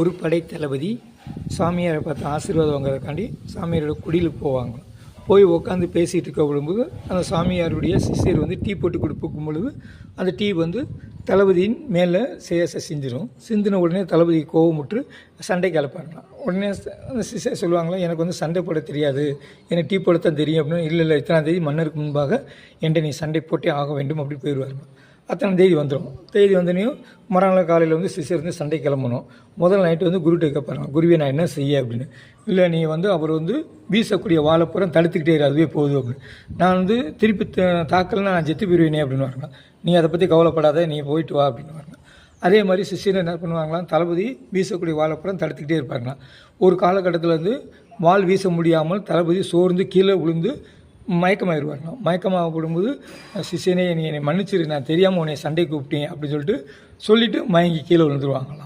ஒரு படை தளபதி சாமியாரை பார்த்து ஆசீர்வாதம் வாங்குறதுக்காண்டி சாமியாரோட குடிலுக்கு போவாங்க. போய் உட்காந்து பேசிகிட்டு இருக்க விடும்போது அந்த சாமியாருடைய சிஷ்யர் வந்து டீ போட்டு கொடுக்கும் பொழுது அந்த டீ வந்து தளபதியின் மேலே சேச சிந்திடும் சிந்தின உடனே தளபதி கோவமுற்று சண்டை கிளப்பாடலாம் உடனே அந்த சிஷ்யர் சொல்லுவாங்களா எனக்கு வந்து சண்டை போட தெரியாது. எனக்கு டீ போடத்தான் தெரியும். அப்படின்னு இல்லை இல்லை இத்தனாம் தேதி மன்னருக்கு முன்பாக என்கிட்ட நீ சண்டை போட்டே ஆக வேண்டும். அப்படி போயிடுவாங்க அத்தனை தேதி வந்துடும் தேதி வந்தனையும் மறுநாள் காலையில் வந்து சிஷியர் வந்து சண்டை கிளம்பணும். முதல் நைட்டு வந்து குருகிட்ட கேட்பாருங்க குருவியை நான் என்ன செய்ய அப்படின்னு. இல்லை நீ வந்து அவர் வந்து வீசக்கூடிய வாழைப்புறம் தடுத்துக்கிட்டே அதுவே போதும் அப்படின்னு. நான் வந்து திருப்பி த- நான் செத்து போயிடுவேனே அப்படின்னு வாங்க நீ அதை பற்றி கவலைப்படாத நீ போயிட்டு வா அப்படின்னு வாருங்க அதே மாதிரி சிஷியர் என்ன பண்ணுவாங்களாம்? தளபதி வீசக்கூடிய வாழைப்புறம் தடுத்துக்கிட்டே இருப்பாங்களாம். ஒரு காலகட்டத்தில் வந்து வாள் வீச முடியாமல் தளபதி சோர்ந்து கீழே விழுந்து மயக்கமாயிருவாங்களாம் மயக்கமாக போடும்போது சிஷியனே நீ என்னை மன்னிச்சிரு. நான் தெரியாமல் உன்னை சண்டை கூப்பிட்டேன். அப்படின்னு சொல்லிட்டு சொல்லிவிட்டு மயங்கி கீழே விழுந்துருவாங்களாம்.